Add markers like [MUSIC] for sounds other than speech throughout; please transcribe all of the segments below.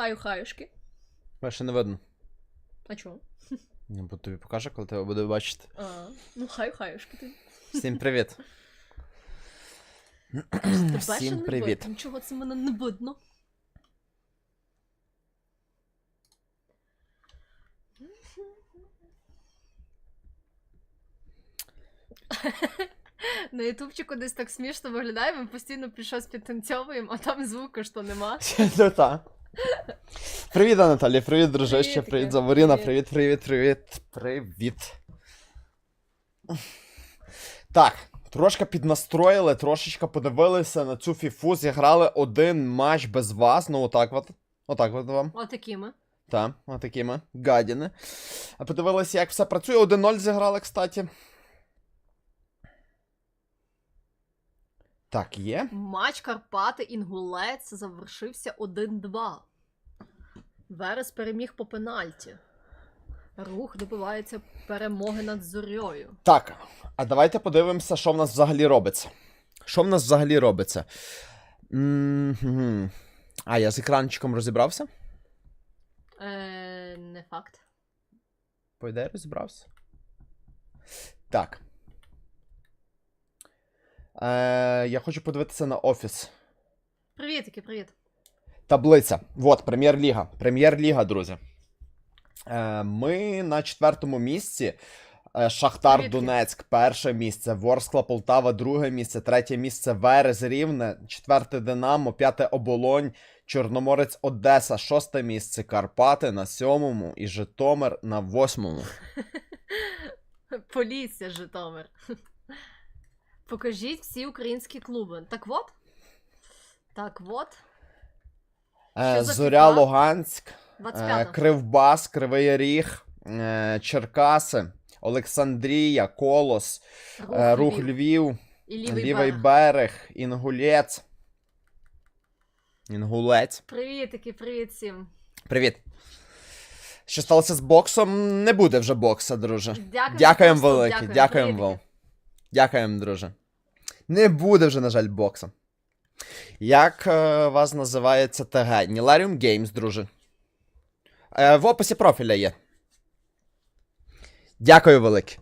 Хаю хаюшки. Мене ще не видно. А чого? Ну, бо тобі покаже, коли тебе буде бачити. А, ну хаю хаюшки ти. Всім привіт. Тебе ще Всім не привіт. видно. Чого це мене не видно? На ютубчику десь так смішно виглядає, ми постійно під щось підтанцьовуємо, а там звуку що нема. [LAUGHS] Ну так. Привіт, Анатолій, привіт, дружище, Привітики. привіт, Заворіна, Привіт. привіт, привіт, привіт. Так, трошки піднастроїли, трошечки подивилися на цю фіфу, зіграли один матч без вас, ну отак от. Отак от вам. Отакими. Так, отакими гадіни. А подивилися, як все працює. 1-0 зіграли, кстати. Так, є. Матч Карпати Інгулець завершився 1-2. Верес переміг по пенальті. Рух добивається перемоги над зорьою. Так, а давайте подивимося, що в нас взагалі робиться. Що в нас взагалі робиться? М-гм. А, я з екранчиком розібрався? Е, не факт. По ідеї розібрався. Так. Е, я хочу подивитися на офіс. Привітики, привіт. Таблиця. Вот, прем'єр-ліга. Прем'єр-ліга, друзі. Е, ми на четвертому місці. Е, Шахтар Донецьк, перше місце, Ворскла Полтава, друге місце, третє місце Верес Рівне, четверте Динамо, п'яте Оболонь, Чорноморець Одеса, шосте місце, Карпати на сьомому і Житомир на восьмому. [LAUGHS] Полісся, Житомир. Покажіть всі українські клуби. Так от. Так от. Е, Зоря фіфа? Луганськ, е, Кривбас, Кривий Ріг, е, Черкаси, Олександрія, Колос, Рух, е, Рух Львів. Львів. І лівий, Лівий берег. берег, Інгулець. Інгулець. Привітики, привіт всім. Привіт. Що сталося з боксом? Не буде вже бокса, друже. Дякую. Дякуємо просто, велике, дякую, дякуємо вам. Дякуємо, друже. Не буде вже, на жаль, бокса. Як е, вас називається ТГ? Ніларіум Games, друже. Е, в описі профіля є. Дякую велике.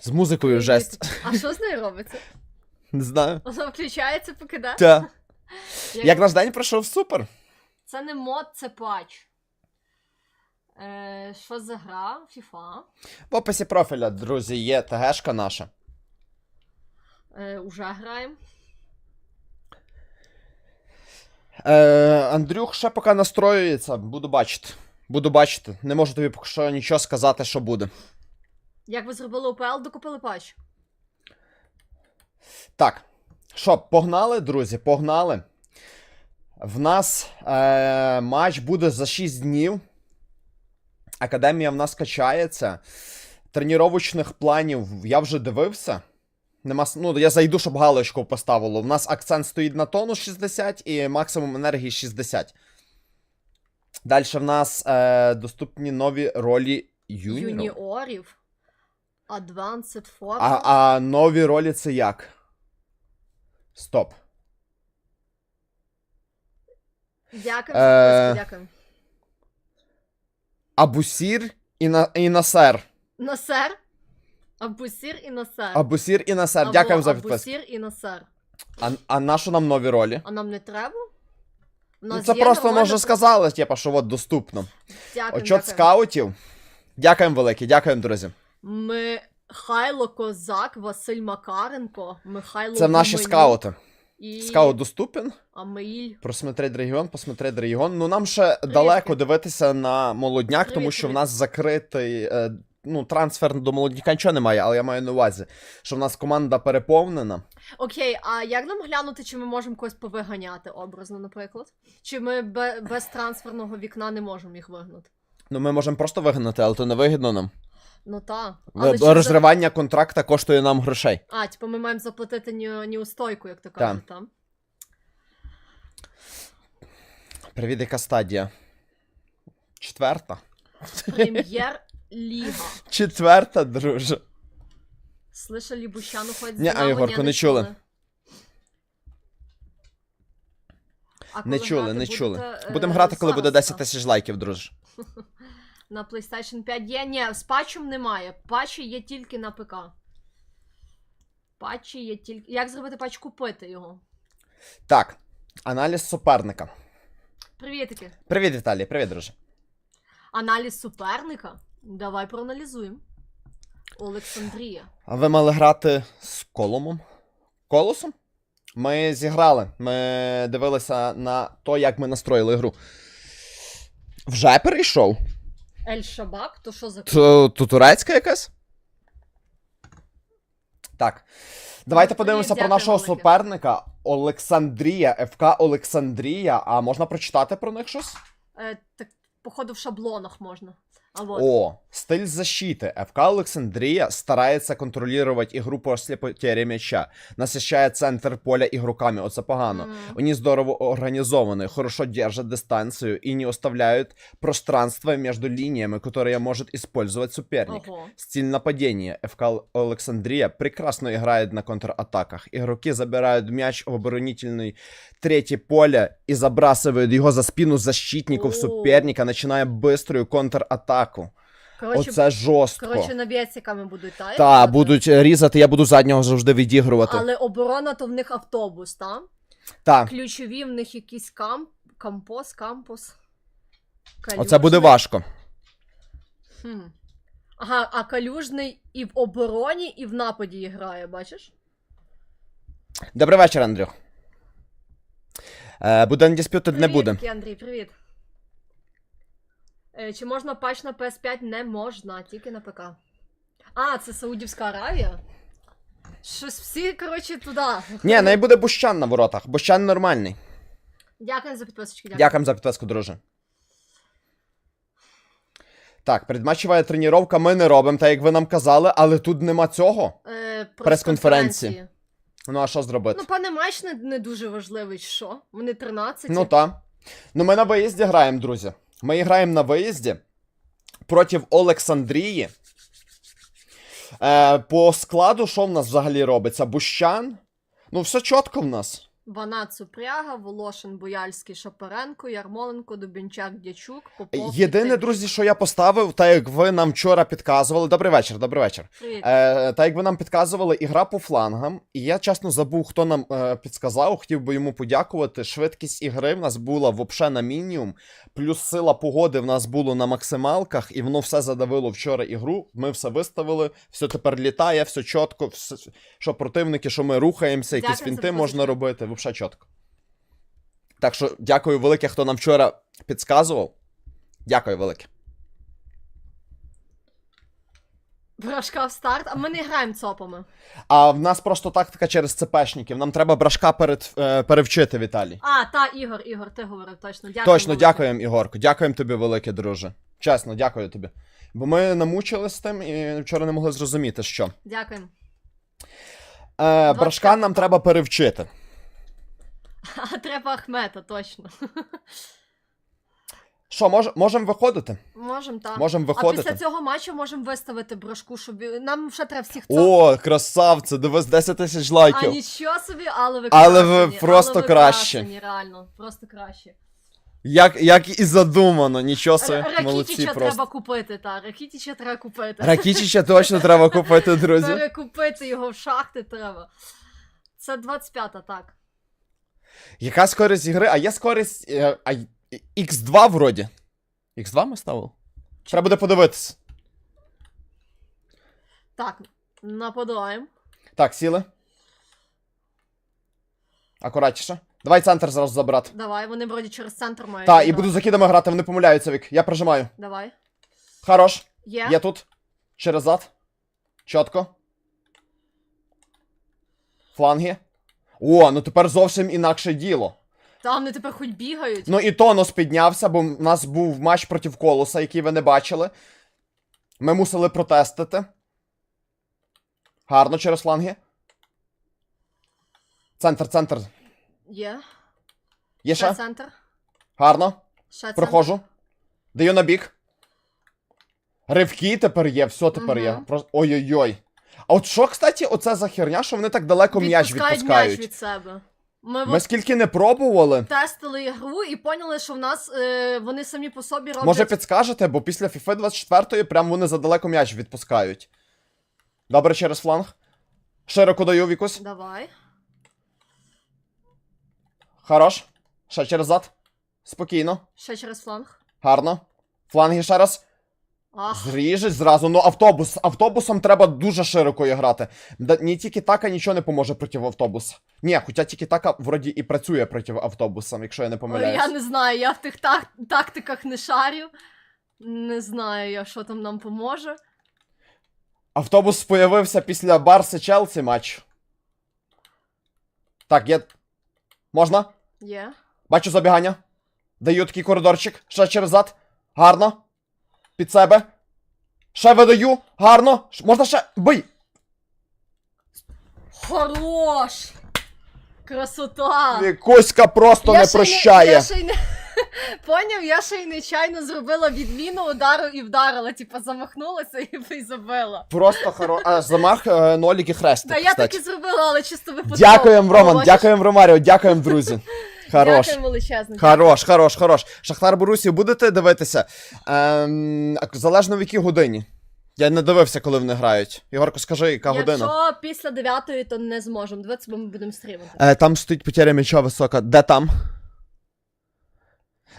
З музикою жесть. А що з нею робиться? [LAUGHS] Не знаю. Вона включається, покидає? Та. [LAUGHS] Як- Як наш день пройшов супер. Це не мод, це патч. Е, що за гра? FIFA. В описі профіля, друзі, є ТГшка наша. Е, уже граємо. Е, Андрюх ще поки настроюється, буду бачити. Буду бачити. Не можу тобі поки що нічого сказати, що буде. Як ви зробили ОПЛ, докупили патч? Так. Що, погнали, друзі, погнали. В нас е, матч буде за 6 днів. Академія в нас качається. Тренувачних планів я вже дивився. Нема, ну, я зайду, щоб галочку поставило. У нас акцент стоїть на тонус 60 і максимум енергії 60. Далі в нас е, доступні нові ролі юніорів. Юніорів. Advanced Form. А, а нові ролі це як? Стоп. Дякую, Е, дякую. Абусір і, на, і Насер. Насер. Абусір і Насер. Абусір і Насер. Або Дякуємо за підписку. Абусір і Насер. А, а на що нам нові ролі? А нам не треба? У Ну, це є просто нормальна може сказали, типа, що от доступно. Дякую, Отчет дякую. скаутів. Дякуємо велике, дякуємо, друзі. Михайло Козак, Василь Макаренко, Михайло Це наші Гуменюк скаути. і Скаут доступен. Амаїль. Просмотреть регіон, посмотреть регіон. Ну нам ще далеко дивитися на молодняк, тому Привіт, що в привіт. нас закритий. Е, ну, трансфер до молодняка нічого немає, але я маю на увазі, що в нас команда переповнена. Окей, а як нам глянути, чи ми можемо когось повиганяти образно, наприклад? Чи ми бе- без трансферного вікна не можемо їх вигнати? Ну, ми можемо просто вигнати, але то не вигідно нам. Ну так. Але чи за- Розривання контракта коштує нам грошей. А, типу, ми маємо заплатити ні, неустойку, як то кажуть, там. Привіт, яка стадія? Четверта. Прем'єр-ліга. Четверта, друже. Слышали Бущану хоть Ні, а, Ігорко, не чули. А Не чули, грати не чули. будете, е, Будемо грати, коли буде зараз, 10 так? тисяч лайків, друже. [LAUGHS] На PlayStation 5 є. Ні, з патчем немає. Патчі є тільки на ПК. Патчі є тільки. Як зробити патч купити його? Так, аналіз суперника. Привітики. Привіт, Віталій, привіт, друже. Аналіз суперника. Давай проаналізуємо. Олександрія. А ви мали грати з Коломом? Колосом? Ми зіграли. Ми дивилися на то, як ми настроїли гру. Вже перейшов? Ель Шабак, то що за То, то турецька якась? Так. Давайте Ну, подивимося про дякую нашого велике. суперника Олександрія, ФК Олександрія. А можна прочитати про них щось? Е, так, походу, в шаблонах можна. А вот. О, стиль защиты. ФК Александрия старается контролировать игру после потери мяча. Насыщает центр поля игроками. Оце погано. М. Они здорово организованы, хорошо держат дистанцию и не оставляют пространства между линиями, которые может использовать соперник. Ого. Стиль нападения. ФК Александрия прекрасно играет на контратаках. Игроки забирают мяч в оборонительный третье поле и забрасывают его за спину защитников О. начиная быструю контратаку. Коротше, Оце жорстко. коротше навіциками будуть, так? Та, будуть різати, я буду заднього завжди відігрувати. Але оборона то в них автобус, так? Та, Ключові в них якийсь камп, кампос, кампус. оце буде важко. Хм. Ага, а калюжний і в обороні, і в нападі грає, бачиш? Добрий вечір, Андрюх. Е, буде Undisputed, не буде. Андрій, привіт. Е, чи можна патч на PS5? Не можна, тільки на ПК. А, це Саудівська Аравія? Щось всі, коротше, туди. Ні, не буде Бущан на воротах. Бущан нормальний. Дякую за підписочки, дякую. Дякуємо за підписку, друже. Так, передматчева тренування ми не робимо, так як ви нам казали, але тут нема цього. Е, Прес-конференції. Ну а що зробити? Ну, пане матч не, не дуже важливий, що? Вони 13. Ну та. Ну ми на виїзді граємо, друзі. Ми граємо на виїзді проти Олександрії. Е, по складу, що в нас взагалі робиться? Бущан. Ну, все чітко в нас. Ванат Супряга, Волошин, Бояльський, Шапаренко, Ярмоленко, Дубінчак, Дячук, Попов. Єдине, Кітик. друзі, що я поставив, так як ви нам вчора підказували. Добрий вечір, добрий вечір. Привіт. Е, так як ви нам підказували, ігра по флангам, і я чесно забув, хто нам е, підказав, хотів би йому подякувати. Швидкість ігри в нас була вообще на мінімум, плюс сила погоди в нас було на максималках, і воно все задавило вчора ігру. Ми все виставили, все тепер літає, все чітко, все, що противники, що ми рухаємося, якісь Дякую фінти можна робити, вообще чітко. Так що дякую велике, хто нам вчора підказував. Дякую велике. Брашка в старт, а ми не граємо цопами. А в нас просто тактика через ЦПшників. Нам треба брашка перед, е, перевчити, Віталій. А, та, Ігор, Ігор, ти говорив, точно. Дякую. Точно, велике. дякуємо, Ігорко. Дякуємо тобі, велике, друже. Чесно, дякую тобі. Бо ми намучились з тим і вчора не могли зрозуміти, що. Дякуємо. Е, брашка нам треба перевчити. А треба Ахмета, точно. Що, мож, можемо виходити? Можемо, так. Можемо А виходити. після цього матчу можемо виставити брошку, щоб нам ще треба всіх цоп. О, красавце, дивись 10 тисяч лайків. А нічого собі, але ви Але красені, ви просто але ви кращі. красені, реально, просто краще. Як, як і задумано, нічого Р- собі. Молодці Ракітіча просто. треба купити, та. Ракітіча треба купити. Ракічича точно треба купити, друзі. Перекупити його в шахти треба. Це 25-та, так. Яка скорість ігри? А є скорість. е, А, X2 вроді. X2 ми ставили? Треба буде подивитися. Так, нападаємо. Так, сіли. Акуратніше. Давай центр зараз забрати. Давай, вони вроді через центр мають. Та, і буду закидами грати, вони помиляються, Вік. Я прижимаю. Давай. Хорош. Є. Є тут. Через зад. Чітко. Фланги. О, ну тепер зовсім інакше діло. Та вони тепер хоч бігають. Ну і тонус піднявся, бо в нас був матч проти колоса, який ви не бачили. Ми мусили протестити. Гарно через фланги. Центр, центр. Є. Є Ще ще? центр. Гарно. Ще центр. Проходжу. Даю на бік. Ривки тепер є, все тепер є. Ой-ой-ой. А от що, кстати, оце за херня, що вони так далеко м'яч Відпускають м'яч від себе. Ми, Ми от скільки не пробували. тестили ігру і поняли, що в нас е, вони самі по собі роблять. Може підскажете, бо після FIFA 24 прям вони задалеко м'яч відпускають. Добре, через фланг. Широко даю вікус. Давай. Хорош. Ще через зад. Спокійно. Ще через фланг. Гарно. Фланги ще раз. Ах, Зріжеш зразу. Ну, автобус. Автобусом треба дуже широко грати. Да, ні тільки така нічого не поможе проти автобуса. Ні, хоча тільки така вроді і працює проти автобуса, якщо я не ой, помиляюсь. я не знаю, я в тих так... тактиках не шарю. Не знаю я, що там нам поможе. Автобус появився після Барси Челсі матч. Так, є. Можна? Є. Бачу забігання. Даю такий коридорчик. Ще через зад. Гарно. Під себе. Ще видаю. Гарно. Можна ще. Бий! Хорош! Красота! Коська просто не ще й прощає. я ще й не... [LAUGHS] Поняв, я ще й нечайно зробила відміну удару і вдарила, типа замахнулася і, [LAUGHS] забила. Просто хоро... А, замах е, нолік і хрестик. Та я так і зробила, але чисто випадково. Дякуємо, Роман, дякуємо, Ромаріо, дякуємо, друзі. [LAUGHS] Хорош. Величезно. Хорош, хорош, хорош. Шахтар Борусів будете дивитися? Ем, залежно в якій годині. Я не дивився, коли вони грають. Ігорко, скажи, яка Якщо година? після дев'ятої, то не зможемо дивитися, бо ми будемо стрімити. Е, там стоїть потеря м'яча висока. Де там?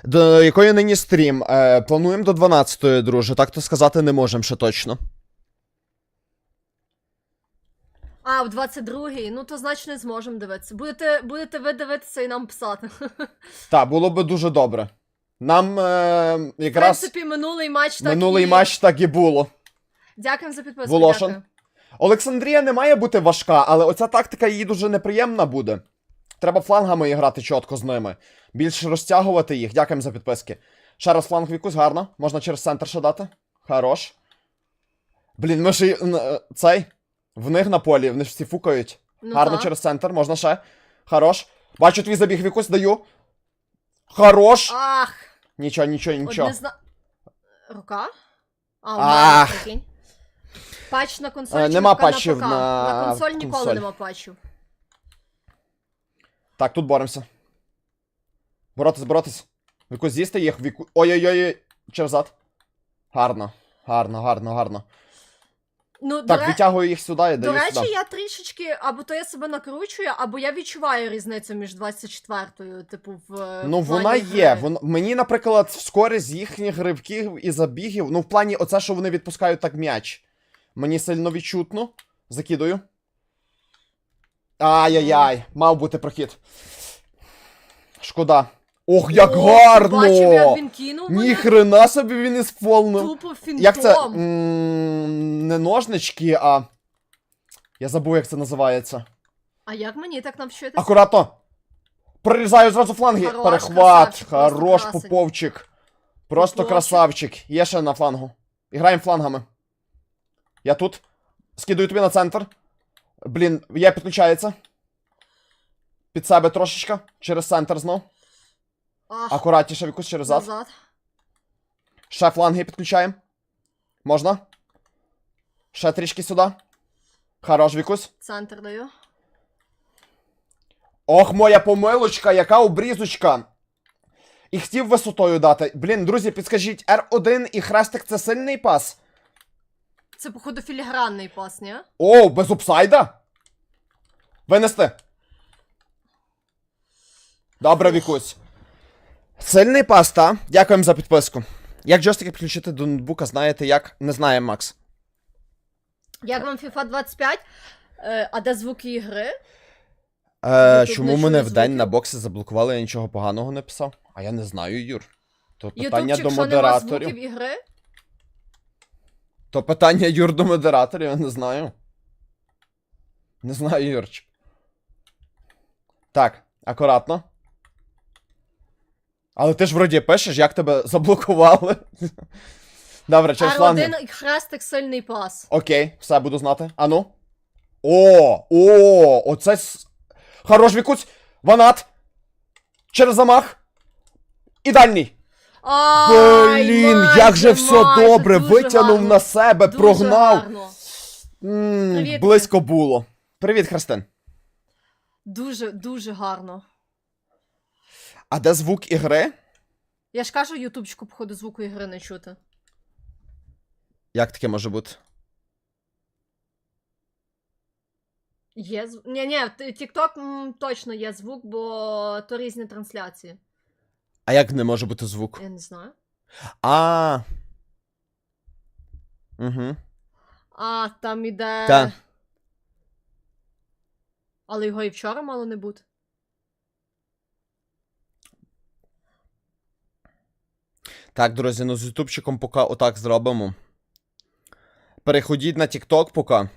До якої нині стрім? Е, плануємо до 12-ї, друже. Так то сказати не можемо ще точно. А, в 22-й, ну то значить не зможемо дивитися. Будете, будете ви дивитися і нам писати. Так, було би дуже добре. Нам е, В принципі, минулий матч так минулий і... матч так і було. Дякуємо за підписку. Волошин. Дякую. Олександрія не має бути важка, але оця тактика їй дуже неприємна буде. Треба флангами грати чітко з ними. Більше розтягувати їх. Дякуємо за підписки. Ще раз фланг вікус, гарно. Можна через центр ще дати. Хорош. Блін, ми ж і, е, цей. В них на полі, вони ж всі фукають. Ну, гарно так. через центр, можна ще. Хорош. Бачу твій забіг вікус, даю. Хорош. Ах, Нічого, нічого, нічого. зна... Рука? А, Ах. Ах. прикинь. Патч на консоль Е, чи нема ПК? патчів на... на на консоль ніколи консоль. нема патчів. Так, тут боремося. Боротись, боротись. Віку з'їсти їх, віку. Ой-ой-ой. Через зад. Гарно. Гарно, гарно, гарно. Ну, Так, до, ре... витягую їх сюди і до даю речі, сюди. я трішечки, або то я себе накручую, або я відчуваю різницю між 24-ю, типу, в. е, Ну, в плані вона гри. є. Вон... Мені, наприклад, скорість їхніх ривків і забігів. Ну, в плані, оце, що вони відпускають так м'яч. Мені сильно відчутно. Закидую. Ай-яй-яй, мав бути прохід. Шкода. Ох, як О, гарно! Бачив, як він кинув мене. Ніхрена собі він ісполнив. Тупо фінтом. Як це? М, Не ножнички, а. Я забув, як це називається. А як мені так навчитися? Акуратно! Прорізаю зразу фланги. Хорош, Перехват. красавчик, просто Хорош красень. поповчик. Просто Поповчик. красавчик. Є ще на флангу. І граємо флангами. Я тут. Скидаю тобі на центр. Блін, є підключається. Під себе трошечка. Через центр знов. Ах, Акуратніше якусь через зад. назад. Ще фланги підключаємо. Можна? Ще трішки сюди. Хорош, Вікусь. Центр даю. Ох, моя помилочка, яка обрізочка. І хотів висотою дати. Блін, друзі, підскажіть, R1 і хрестик це сильний пас? Це, походу, філігранний пас, ні? О, без опсайда? Винести. Добре, Вікусь. Сильний пас, та? Дякуємо за підписку. Як джойстики підключити до ноутбука, знаєте як? Не знає Макс. Як вам FIFA 25? Е, а де звуки ігри? Е, Ютуб чому не мене чує вдень звуків? на боксі заблокували, я нічого поганого не писав? А я не знаю, Юр. То питання Ютубчик, до що нема модераторів. звуків ігри? То питання Юр до модераторів, я не знаю. Не знаю, Юрчик. Так, акуратно. Але ти ж вроді пишеш, як тебе заблокували. Добре, через. R1 хрестик сильний пас. Окей, все буду знати. Ану. О, о, оце. с- Хорош вікусь. Ванат. Через замах. І дальній. Ай, Блін, майже, як же все майже, добре. дуже Витягнув гарно. на себе, Дуже прогнав. гарно. М, Привіт. близько було. Привіт, Христин. Дуже, дуже гарно. А де звук ігри? Я ж кажу, ютубчику, походу, звуку ігри не чути. Як таке може бути? Є звук. Ні, ні, TikTok м, точно є звук, бо то різні трансляції. А як не може бути звук? Я не знаю. А. Угу. А, там іде. Та. Але його і вчора мало не бути. Так, друзі, ну з ютубчиком поки отак зробимо. Переходіть на TikTok поки.